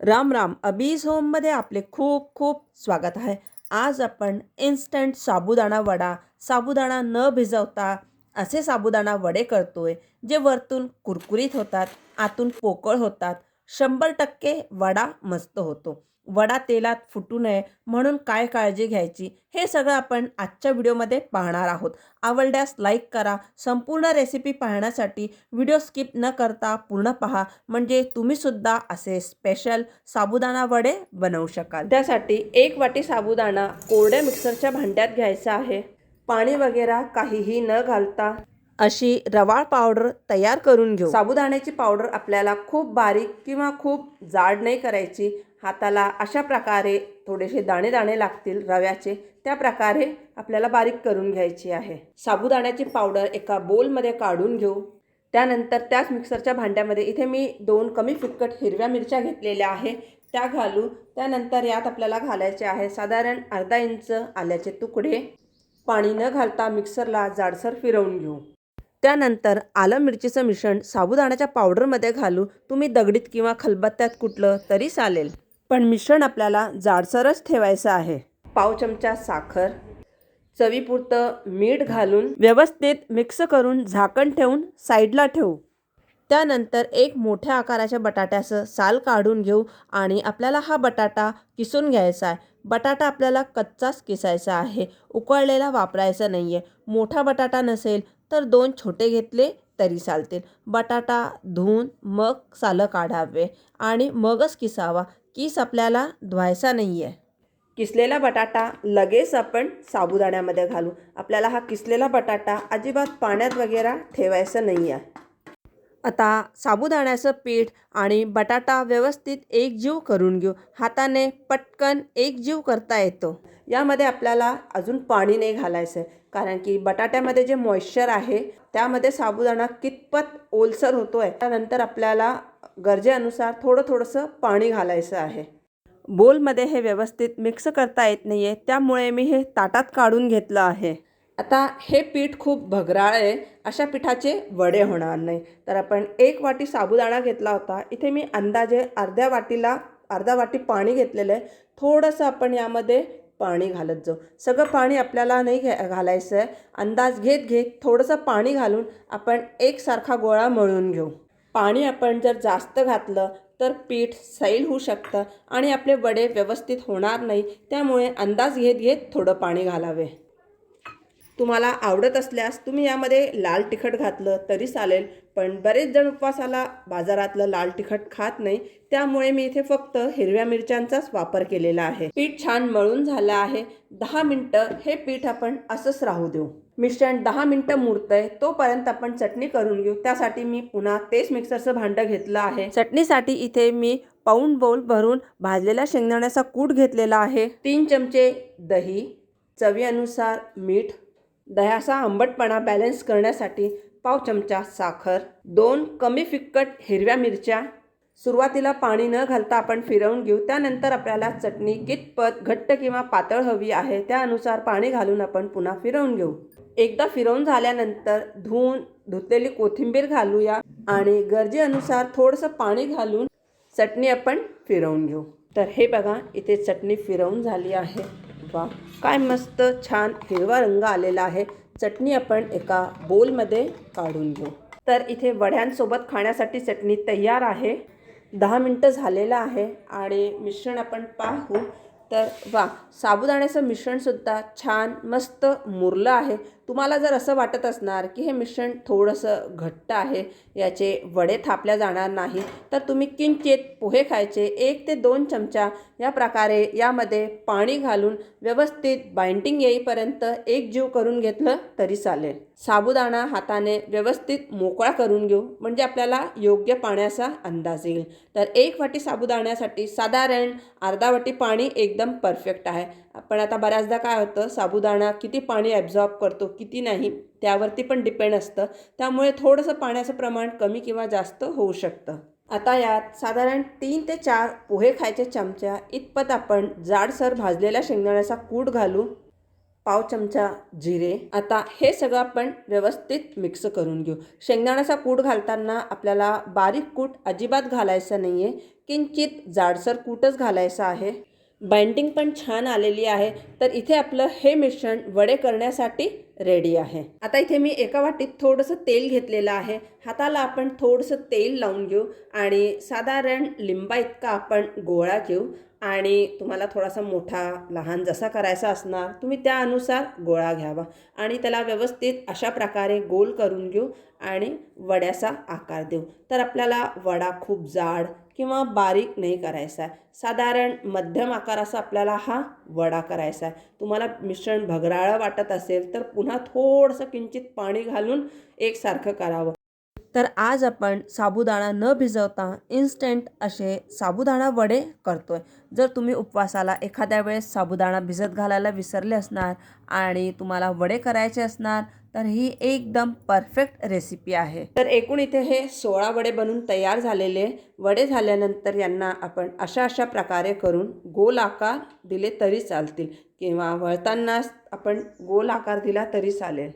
राम राम. अबीज होममध्ये आपले खूप खूप स्वागत आहे. आज आपण इन्स्टंट साबुदाणा वडा साबुदाणा न भिजवता असे साबुदाणा वडे करतोय जे वरतून कुरकुरीत होतात आतून पोकळ होतात. शंभर टक्के वडा मस्त होतो. वडा तेलात फुटू नये म्हणून काय काळजी घ्यायची हे सगळं आपण आजच्या व्हिडिओमध्ये पाहणार आहोत. आवडल्यास लाईक करा. संपूर्ण रेसिपी पाहण्यासाठी व्हिडिओ स्किप न करता पूर्ण पहा. म्हणजे तुम्हीसुद्धा असे स्पेशल साबुदाणा वडे बनवू शकाल. त्यासाठी एक वाटी साबुदाणा कोरड्या मिक्सरच्या भांड्यात घ्यायचा आहे. पाणी वगैरे काहीही न घालता अशी रवाळ पावडर तयार करून घेऊ. साबुदाण्याची पावडर आपल्याला खूप बारीक किंवा खूप जाड नाही करायची. हाताला अशा प्रकारे थोडेसे दाणे दाणे लागतील रव्याचे त्या प्रकारे आपल्याला बारीक करून घ्यायची आहे. साबुदाण्याची पावडर एका बोलमध्ये काढून घेऊ. त्यानंतर त्याच मिक्सरच्या भांड्यामध्ये इथे मी दोन कमी फिकट हिरव्या मिरच्या घेतलेल्या आहे त्या घालू. त्यानंतर यात आपल्याला घालायचे आहे साधारण अर्धा इंच आल्याचे तुकडे. पाणी न घालता मिक्सरला जाडसर फिरवून घेऊ. त्यानंतर आलं मिरचीचं मिश्रण साबुदाण्याच्या पावडरमध्ये घालू. तुम्ही दगडीत किंवा खलबत्त्यात कुठलं तरी चालेल. पण मिश्रण आपल्याला जाडसरच ठेवायचं आहे. पाव चमचा साखर चवीपुरतं मीठ घालून व्यवस्थित मिक्स करून झाकण ठेवून साईडला ठेवू. त्यानंतर एक मोठ्या आकाराच्या बटाट्याचं साल काढून घेऊ आणि आपल्याला हा बटाटा किसून घ्यायचा आहे. बटाटा आपल्याला कच्चाच किसायचा आहे. उकळलेला वापरायचा नाही आहे मोठा बटाटा नसेल तर दोन छोटे घेतले तरी चालतील. बटाटा धुवून मग सालं काढावे आणि मगच किसावा. किस आपल्याला धुवायचा नाही आहे किसलेला बटाटा लगेच आपण साबुदाण्यामध्ये घालू. आपल्याला हा किसलेला बटाटा अजिबात पाण्यात वगैरे ठेवायचा नाही आहे आता साबुदाण्याचं पीठ आणि बटाटा व्यवस्थित एकजीव करून घेऊ. हाताने पटकन एकजीव करता येतो. यामध्ये आपल्याला अजून पाणी नाही घालायचं आहे कारण की बटाट्यामध्ये जे मॉइश्चर आहे त्यामध्ये साबुदाणा कितपत ओलसर होतो आहे त्यानंतर आपल्याला गरजेनुसार थोडं थोडंसं पाणी घालायचं आहे. बोलमध्ये हे व्यवस्थित मिक्स करता येत नाही आहे त्यामुळे मी हे ताटात काढून घेतलं आहे. आता हे पीठ खूप भगराळ आहे अशा पिठाचे वडे होणार नाही. तर आपण एक वाटी साबुदाणा घेतला होता. इथे मी अंदाजे अर्ध्या वाटीला अर्धा वाटी पाणी घेतलेलं आहे. थोडंसं आपण यामध्ये पाणी घालत जाऊ. सगळं पाणी आपल्याला नाही घ्या घालायचं आहे. अंदाज घेत घेत थोडंसं पाणी घालून आपण एकसारखा गोळा मळून घेऊ. पाणी आपण जर जास्त घातलं तर पीठ सैल होऊ शकतं आणि आपले वडे व्यवस्थित होणार नाही. त्यामुळे अंदाज घेत घेत थोडं पाणी घालावे. तुम्हाला आवडत असल्यास तुम्ही यामध्ये लाल तिखट घातलं तरी चालेल पण बरेच जण उपवासाला बाजारातलं लाल तिखट खात नाही त्यामुळे मी इथे फक्त हिरव्या मिरच्यांचाच वापर केलेला आहे. पीठ छान मळून झालं आहे. दहा मिनटं हे पीठ आपण असंच राहू देऊ. मिश्रण दहा मिनटं मुरतंय तोपर्यंत आपण चटणी करून घेऊ. त्यासाठी मी पुन्हा तेच मिक्सरचं भांडं घेतलं आहे. चटणीसाठी इथे मी पाऊंड बोल भरून भाजलेल्या शेंगदाण्याचा कूट घेतलेला आहे. तीन चमचे दही चवीनुसार मीठ दह्याचा आंबटपणा बॅलन्स करण्यासाठी पाव चमचा साखर दोन कमी फिक्कट हिरव्या मिरच्या. सुरुवातीला पाणी न घालता आपण फिरवून घेऊ. त्यानंतर आपल्याला चटणी कितपत घट्ट किंवा पातळ हवी आहे त्यानुसार पाणी घालून आपण पुन्हा फिरवून घेऊ. एकदा फिरवून झाल्यानंतर धुवून धुतलेली कोथिंबीर घालूया आणि गरजेनुसार थोडंसं पाणी घालून चटणी आपण फिरवून घेऊ. तर हे बघा इथे चटणी फिरवून झाली आहे. वा काय मस्त छान हिरवा रंग आलेला आहे. चटणी आपण एका बोलमध्ये काढून घेऊ. तर इथे वड्यांसोबत खाण्यासाठी चटणी तयार आहे. दहा मिनटं झालेलं आहे आणि मिश्रण आपण पाहू. तर वा साबुदाण्याचं मिश्रणसुद्धा छान मस्त मुरलं आहे. तुम्हाला जर असं वाटत असणार की हे मिश्रण थोडंसं घट्ट आहे याचे वडे थापल्या जाणार नाही तर तुम्ही किंचित पोहे खायचे एक ते दोन चमचा या प्रकारे यामध्ये पाणी घालून व्यवस्थित बाइंडिंग येईपर्यंत एक जीव करून घेतलं तरी चालेल. साबुदाणा हाताने व्यवस्थित मोकळा करून घेऊ म्हणजे आपल्याला योग्य पाण्याचा अंदाज येईल. तर एक वाटी साबुदाण्यासाठी साधारण अर्धा वाटी पाणी एकदम परफेक्ट आहे. पण आता बऱ्याचदा काय होतं साबुदाणा किती पाणी ॲब्झॉर्ब करतो किती नाही त्यावरती पण डिपेंड असतं. त्यामुळे थोडंसं पाण्याचं प्रमाण कमी किंवा जास्त होऊ शकतं. आता यात साधारण तीन ते चार पोहे खायचे चमच्या इतपत आपण जाडसर भाजलेल्या शेंगदाण्याचा कूट घालू पाव चमचा जिरे. आता हे सगळं आपण व्यवस्थित मिक्स करून घेऊ. शेंगदाण्याचा कूट घालताना आपल्याला बारीक कूट अजिबात घालायचा नाही आहे किंचित जाडसर कूटच घालायचा आहे. बाइंडिंग पण छान आलेली आहे. तर इथे आपलं हे मिश्रण वडे करण्यासाठी रेडी आहे. आता इथे मी एका वाटीत थोडंसं तेल घेतलेलं आहे. हाताला आपण थोडंसं तेल लावून घेऊ आणि साधारण लिंबा इतका आपण गोळा घेऊ. आणि तुम्हाला थोडासा मोठा लहान जसा करायचा असणार तुम्ही त्यानुसार गोळा घ्यावा. आणि त्याला व्यवस्थित अशा प्रकारे गोल करून घेऊ आणि वड्याचा आकार देऊ. तर आपल्याला वडा खूप जाड किंवा बारीक नाही करायचा आहे. साधारण मध्यम आकाराचा आपल्याला हा वडा करायचा आहे. तुम्हाला मिश्रण भगराळं वाटत असेल तर पुन्हा थोडंसं किंचित पाणी घालून एकसारखं करावं. तर आज आपण साबुदाणा न भिजवता इन्स्टंट असे साबुदाणा वडे करतो आहे जर तुम्ही उपवासाला एखाद्या वेळेस साबुदाणा भिजत घालायला विसरले असणार आणि तुम्हाला वडे करायचे असणार तर ही एकदम परफेक्ट रेसिपी आहे. तर एकूण इथे हे सोळा वडे बनून तयार झालेले. वडे झाल्यानंतर यांना आपण अशा अशा प्रकारे करून गोल आकार दिले तरी चालतील किंवा वळतानाच आपण गोल आकार दिला तरी चालेल.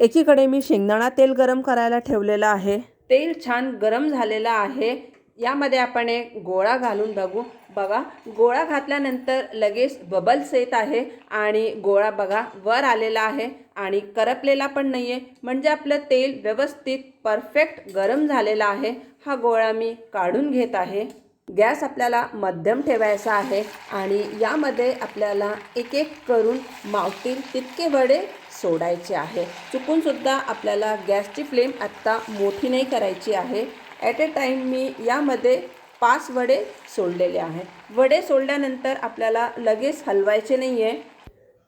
एकीकडे मी शेंगदाणा तेल गरम करायला ठेवलेलं आहे. तेल छान गरम झालेलं आहे. यामध्ये आपण एक गोळा घालून बघू. बघा गोळा घातल्यानंतर लगेच बबल्स येत आहे आणि गोळा बघा वर आलेला आहे आणि करपलेला पण नाही आहे म्हणजे आपलं तेल व्यवस्थित परफेक्ट गरम झालेला आहे. हा गोळा मी काढून घेत आहे. गॅस आपल्याला मध्यम ठेवायचा आहे आणि यामध्ये आपल्याला एक एक करून मावतील तितके वडे सोडायचे आहे. चुकूनसुद्धा आपल्याला गॅसची फ्लेम आत्ता मोठी नाही करायची आहे. ॲट अ टाईम मी यामध्ये पाच वडे सोडलेले आहेत. वडे सोडल्यानंतर आपल्याला लगेच हलवायचे नाही आहे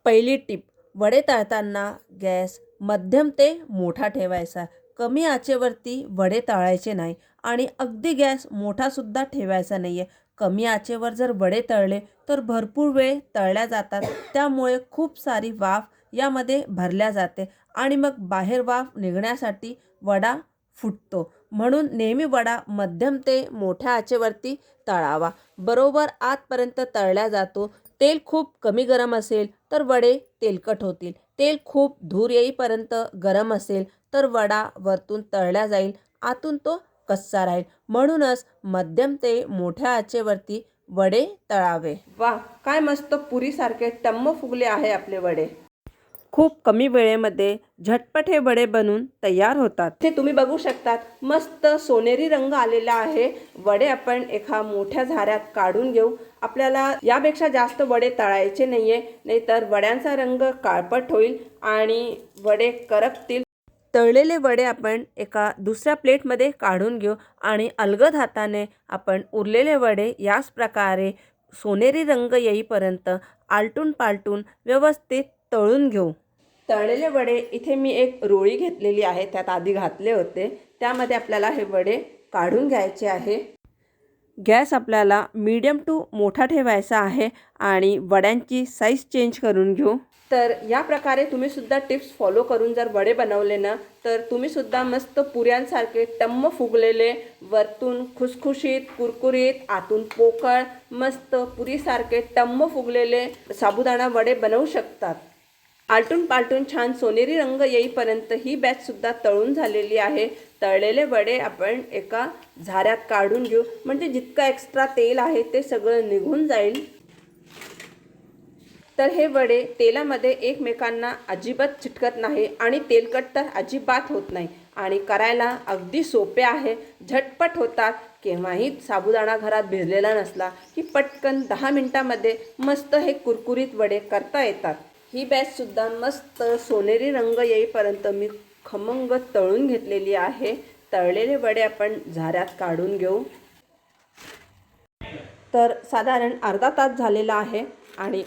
पहिली टीप वडे तळताना गॅस मध्यम ते मोठा ठेवायचा. कमी आचेवरती वडे तळायचे नाही आणि अगदी गॅस मोठासुद्धा ठेवायचा नाही आहे कमी आचेवर जर वडे तळले तर भरपूर वेळ तळल्या जातात. त्यामुळे खूप सारी वाफ यामध्ये भरल्या जाते आणि मग बाहेर वाफ निघण्यासाठी वडा फुटतो. म्हणून नेहमी वडा मध्यम ते मोठ्या आचेवरती तळावा. बरोबर आतपर्यंत तळल्या जातो. तेल खूप कमी गरम असेल तर वडे तेलकट होतील. तेल खूप धूर येईपर्यंत गरम असेल तर वडा वरतून तळला जाईल. आतून तो कच्चा राहील. म्हणूनच मध्यम ते मोठ्या आचेवरती वडे तळावे. वा काय मस्त पुरीसारखे टम्म फुगले आहे आपले वडे. खूप कमी वेळेमध्ये झटपट हे वडे बनून तयार होतात. ते तुम्ही बघू शकतात मस्त सोनेरी रंग आलेला आहे. वडे आपण एका मोठ्या झाऱ्यात काढून घेऊ. आपल्याला यापेक्षा जास्त वडे तळायचे नाहीये नाहीतर वड्यांचा रंग काळपट होईल आणि वडे करपतील. तळलेले वडे आपण एका दुसऱ्या प्लेटमध्ये काढून घेऊ आणि अलगद हाताने आपण उरलेले वडे याच प्रकारे सोनेरी रंग येईपर्यंत आलटून पालटून व्यवस्थित तळून घेऊ. तळलेले वडे इथे मी एक रोळी घेतलेली आहे त्यात आधी घातले होते. त्यामध्ये आपल्याला हे वडे काढून घ्यायचे आहे. गॅस आपल्याला मीडियम टू मोठा ठेवायचा आहे आणि वड्यांची साईज चेंज करून घेऊ. तर या प्रकारे तुम्ही सुद्धा टिप्स फॉलो करून जर वडे बनवले ना तर तुम्ही सुद्धा मस्त पुऱ्यांसारखे टम्म फुगलेले वरतून खुसखुशीत कुरकुरीत आतून पोकळ मस्त पुरीसारखे टम्म फुगलेले साबुदाणा वडे बनवू शकतात. आलटून पालटून छान सोनेरी रंग येईपर्यंत ही बॅचसुद्धा तळून झालेली आहे. तळलेले वडे आपण एका झाऱ्यात काढून घेऊ. म्हणजे जितकं एक्स्ट्रा तेल आहे ते सगळं निघून जाईल. तर हे वडे तेलामध्ये एकमेकांना अजिबात चिटकत नाही आणि तेलकट तर अजिबात होत नाही. आणि करायला अगदी सोपे आहे. झटपट होतात. केव्हाही साबुदाणा घरात भिजलेला नसला की पटकन दहा मिनटामध्ये मस्त हे कुरकुरीत वडे करता येतात. ही बॅचसुद्धा मस्त सोनेरी रंग येईपर्यंत मी खमंग तळून घेतलेली आहे. तळलेले वडे आपण झाऱ्यात काढून घेऊ. तर साधारण अर्धा तास झालेला आहे आणि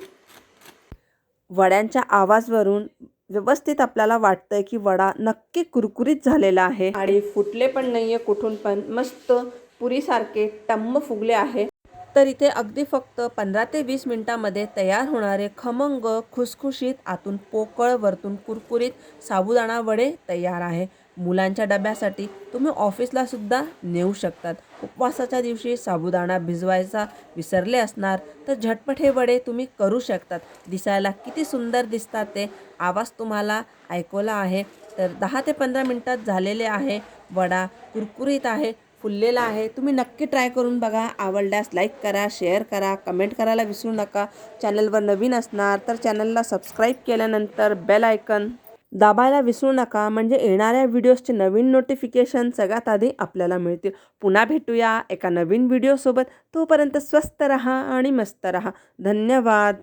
वड्यांच्या आवाजवरून व्यवस्थित आपल्याला वाटतंय की वडा नक्की कुरकुरीत झालेला आहे. आणि फुटले पण नाहीये कुठून पण. मस्त पुरीसारखे टम्म फुगले आहे. तर इथे अगदी फक्त पंधरा ते वीस मिनिटामध्ये तयार होणारे खमंग खुसखुशीत आतून पोकळ वरतून कुरकुरीत साबुदाणा वडे तयार आहे. मुलांच्या डब्यासाठी तुम्ही ऑफिसला सुद्धा नेऊ शकतात. उपवासाच्या दिवशी साबुदाणा भिजवायचा विसरले असणार तर झटपट हे वडे तुम्ही करू शकतात. दिसायला किती सुंदर दिसतात ते. आवाज तुम्हाला ऐकवला आहे. तर दहा ते पंधरा मिनटात झालेले आहे. वडा कुरकुरीत आहे फुललेला आहे. तुम्ही नक्की ट्राय करून बघा. आवडल्यास लाईक करा शेअर करा कमेंट करायला विसरू नका. चॅनलवर नवीन असणार तर चॅनलला सबस्क्राईब केल्यानंतर बेल आयकन दाबायला विसरू नका. म्हणजे येणाऱ्या व्हिडिओजचे नवीन नोटिफिकेशन सगळ्यात आधी आपल्याला मिळतील. पुन्हा भेटूया एका नवीन व्हिडिओसोबत तोपर्यंत स्वस्त रहा आणि मस्त रहा. धन्यवाद.